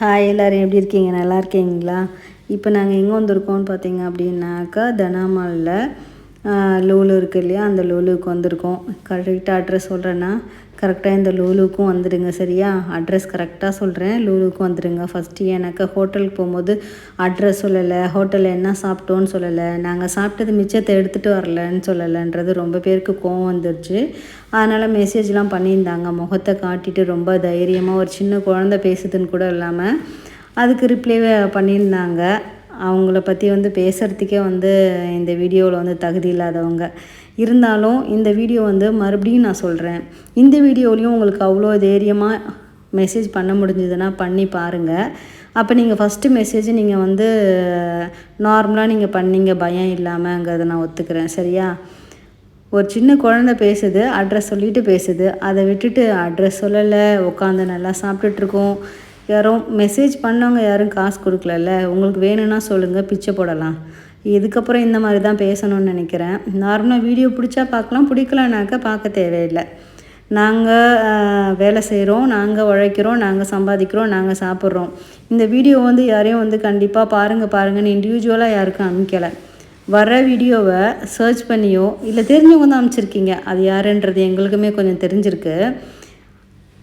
Hi எல்லோரும் எப்படி இருக்கீங்க? நல்லா இருக்கீங்களா? இப்போ நாங்கள் எங்கே வந்திருக்கோம்னு பார்த்தீங்க அப்படின்னாக்கா தனாமாலில் லூலு இருக்குது இல்லையா? அந்த லூலுக்கு வந்திருக்கோம். கரெக்டாக அட்ரஸ் சொல்கிறேன்னா கரெக்டாக இந்த லூலுக்கும் வந்துடுங்க சரியா? அட்ரஸ் கரெக்டாக சொல்கிறேன் லூலுக்கும் வந்துடுங்க. ஃபஸ்ட்டு எனக்கு ஹோட்டலுக்கு போகும்போது அட்ரஸ் சொல்லலை. ஹோட்டலில் என்ன சாப்பிட்டோன்னு சொல்லலை. நாங்கள் சாப்பிட்டது மிச்சத்தை எடுத்துகிட்டு வரலன்னு சொல்லலைன்றது ரொம்ப பேருக்கு கோவம் வந்துருச்சு. அதனால் மெசேஜ்லாம் பண்ணியிருந்தாங்க. முகத்தை காட்டிட்டு ரொம்ப தைரியமாக ஒரு சின்ன குழந்த பேசுதுன்னு கூட இல்லாமல் அதுக்கு ரிப்ளைவே பண்ணியிருந்தாங்க. அவங்கள பற்றி வந்து பேசுகிறதுக்கே வந்து இந்த வீடியோவில் வந்து தகுதி இல்லாதவங்க. இருந்தாலும் இந்த வீடியோ வந்து மறுபடியும் நான் சொல்கிறேன் இந்த வீடியோலையும் உங்களுக்கு அவ்வளோ தைரியமாக மெசேஜ் பண்ண முடிஞ்சதுன்னா பண்ணி பாருங்கள் அப்போ நீங்கள் ஃபஸ்ட்டு மெசேஜ் நீங்கள் வந்து நார்மலாக நீங்கள் பண்ணீங்க பயம் இல்லாமங்கிறத நான் ஒத்துக்கிறேன். சரியா? ஒரு சின்ன குழந்த பேசுது அட்ரஸ் சொல்லிவிட்டு பேசுது. அதை விட்டுட்டு அட்ரஸ் சொல்லலை உட்காந்து நல்லா சாப்பிட்டுட்ருக்கோம் யாரும் மெசேஜ் பண்ணவங்க யாரும் காசு கொடுக்கலல்ல? உங்களுக்கு வேணும்னா சொல்லுங்கள் பிச்சை போடலாம். இதுக்கப்புறம் இந்த மாதிரி தான் பேசணும்னு நினைக்கிறேன். நார்மலாக வீடியோ பிடிச்சா பார்க்கலாம் பிடிக்கலனாக்கா பார்க்க தேவையில்லை. நாங்கள் வேலை செய்கிறோம் நாங்கள் உழைக்கிறோம் நாங்கள் சம்பாதிக்கிறோம் நாங்கள் சாப்பிட்றோம். இந்த வீடியோ வந்து யாரையும் வந்து கண்டிப்பாக பாருங்கள் பாருங்கன்னு இண்டிவிஜுவலாக யாருக்கும் அமைக்கலை. வர வீடியோவை சர்ச் பண்ணியோ இல்லை தெரிஞ்சவங்க தான் அமைச்சிருக்கீங்க. அது யாருன்றது எங்களுக்குமே கொஞ்சம் தெரிஞ்சிருக்கு.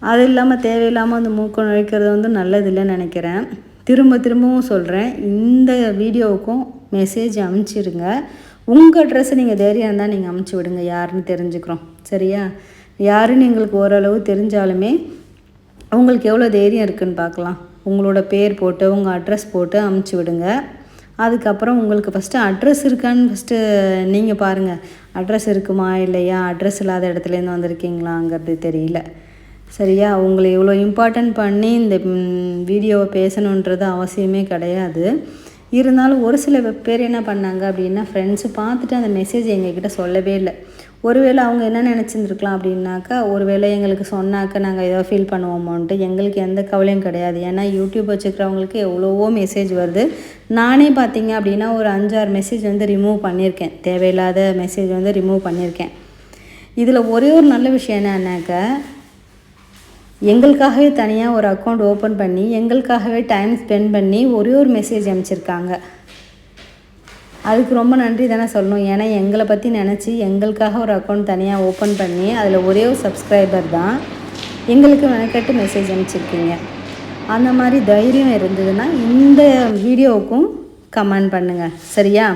அது இல்லாமல் தேவையில்லாமல் அந்த மூக்கம் நுழைக்கிறது வந்து நல்லதில்லைன்னு நினைக்கிறேன். திரும்ப திரும்பவும் சொல்கிறேன் இந்த வீடியோவுக்கும் மெசேஜ் அனுப்பிச்சிடுங்க உங்கள் ட்ரெஸ்ஸை நீங்கள் தைரியம் இருந்தால் நீங்கள் அமுச்சு விடுங்க. யாருன்னு தெரிஞ்சுக்கிறோம். சரியா? யாருன்னு எங்களுக்கு ஓரளவு தெரிஞ்சாலுமே உங்களுக்கு எவ்வளோ தைரியம் இருக்குதுன்னு பார்க்கலாம். உங்களோட பேர் போட்டு உங்கள் அட்ரஸ் போட்டு அமுச்சு விடுங்க. அதுக்கப்புறம் உங்களுக்கு ஃபஸ்ட்டு அட்ரஸ் இருக்கான்னு ஃபஸ்ட்டு நீங்கள் பாருங்கள் அட்ரஸ் இருக்குமா இல்லையா? அட்ரஸ் இல்லாத இடத்துலேருந்து வந்திருக்கீங்களாங்கிறது தெரியல. சரியா? உங்களை இவ்வளோ இம்பார்ட்டன்ட் பண்ணி இந்த வீடியோவை பேசணுன்றது அவசியமே கிடையாது. இருந்தாலும் ஒரு சில பேர் என்ன பண்ணாங்க அப்படின்னா ஃப்ரெண்ட்ஸு பார்த்துட்டு அந்த மெசேஜ் எங்ககிட்ட சொல்லவே இல்லை. ஒருவேளை அவங்க என்ன நினச்சிருந்துருக்கலாம் அப்படின்னாக்கா ஒருவேளை எங்களுக்கு சொன்னாக்க நாங்கள் ஏதோ ஃபீல் பண்ணுவோமோன்ட்டு எங்களுக்கு எந்த கவலையும் கிடையாது. ஏன்னா யூடியூப் வச்சுக்கிறவங்களுக்கு எவ்வளவோ மெசேஜ் வருது. நானே பார்த்தீங்க அப்படின்னா ஒரு அஞ்சாறு மெசேஜ் வந்து ரிமூவ் பண்ணியிருக்கேன். தேவையில்லாத மெசேஜ் வந்து ரிமூவ் பண்ணியிருக்கேன். இதில் ஒரே ஒரு நல்ல விஷயம் என்னன்னாக்கா எங்களுக்காகவே தனியாக ஒரு அக்கௌண்ட் ஓப்பன் பண்ணி எங்களுக்காகவே டைம் ஸ்பெண்ட் பண்ணி ஒரே ஒரு மெசேஜ் அனுப்பிச்சிருக்காங்க. அதுக்கு ரொம்ப நன்றி தானே சொல்லணும். ஏன்னா எங்களை பற்றி நினச்சி எங்களுக்காக ஒரு அக்கௌண்ட் தனியாக ஓப்பன் பண்ணி அதில் ஒரே ஒரு சப்ஸ்கிரைபர் தான் எங்களுக்கு மெனக்கட்டு மெசேஜ் அனுப்பிச்சிருக்கீங்க. அந்த மாதிரி தைரியம் இருந்ததுன்னா இந்த வீடியோவுக்கும் கமெண்ட் பண்ணுங்கள் சரியா?